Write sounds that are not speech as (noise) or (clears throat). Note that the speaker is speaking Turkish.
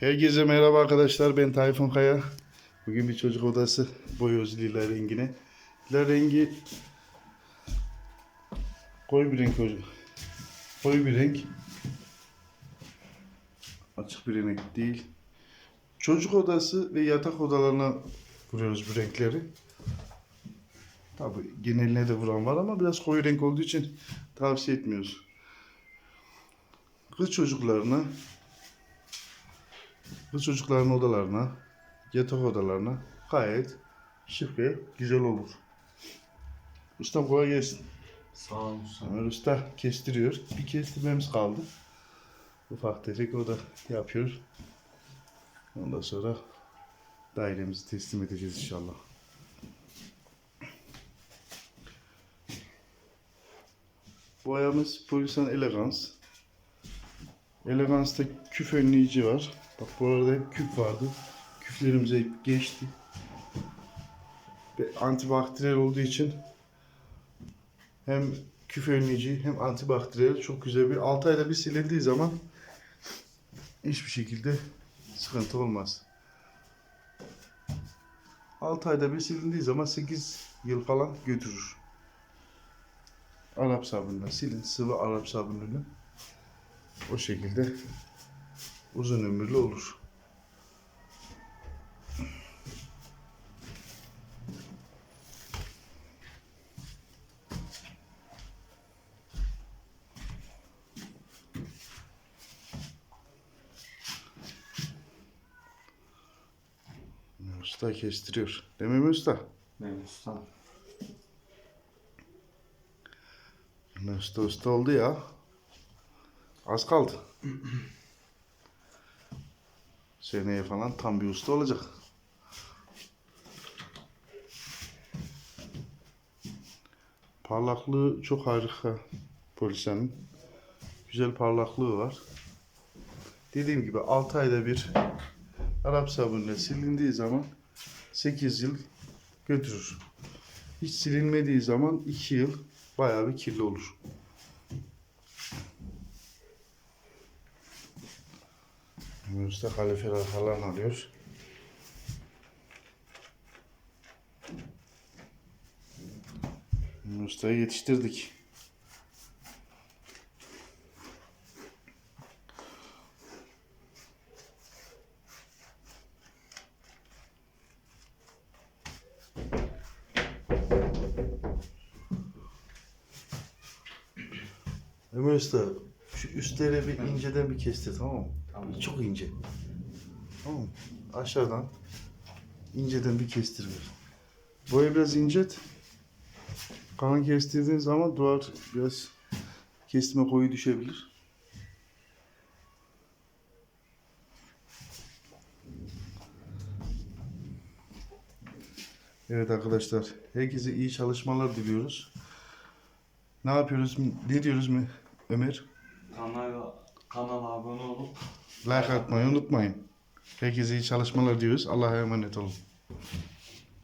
Herkese merhaba arkadaşlar. Ben Tayfun Kaya. Bugün bir çocuk odası boyoz lila rengine. Lila rengi koyu bir renk hocam. Koyu bir renk. Açık bir renk değil. Çocuk odası ve yatak odalarına vuruyoruz bu renkleri. Tabi geneline de vuran var ama biraz koyu renk olduğu için tavsiye etmiyoruz. Kız çocuklarına bu çocukların odalarına, yatak odalarına gayet şık ve güzel olur. Ustam kolay gelsin. Sağ ol usta. Ömer Usta kestiriyor. Bir kestirmemiz kaldı. Ufak tefek o da yapıyor. Ondan sonra dairemizi teslim edeceğiz inşallah. Boyamız Polisan Elegans. Elegans'ta küf önleyici var. Bak bu arada hep küf vardı. Küflerimiz hep geçti. Ve antibakteriyel olduğu için hem küf önleyici hem antibakteriyel çok güzel bir 6 ayda bir silindiği zaman hiçbir şekilde sıkıntı olmaz. 6 ayda bir silindiği zaman 8 yıl falan götürür. Arap sabunuyla silin sıvı Arap sabunuyla o şekilde uzun ömürlü olur. Usta kestiriyor. Değil mi usta? Evet usta. Usta usta oldu ya. Az kaldı. (clears throat) Seneye falan tam bir usta olacak. Parlaklığı çok harika polisenin. Güzel parlaklığı var. Dediğim gibi 6 ayda bir Arap sabunuyla silindiği zaman 8 yıl götürür. Hiç silinmediği zaman 2 yıl bayağı bir kirli olur. Usta kalifer falan alıyor. Usta'yı yetiştirdik. Ömer Usta, şu üstleri bir inceden bir kestir tamam mı? Tamam. Çok ince. Tamam? Aşağıdan inceden bir kestir ver. Boyu biraz incet. Kalın kestirdiğin zaman duvar biraz kesme koyu düşebilir. Evet arkadaşlar, herkese iyi çalışmalar diliyoruz. Ne yapıyoruz? Ne diyoruz mu Ömer? Kanala, kanala abone olup Like atmayı unutmayın. Herkese iyi çalışmalar diyoruz. Allah'a emanet olun.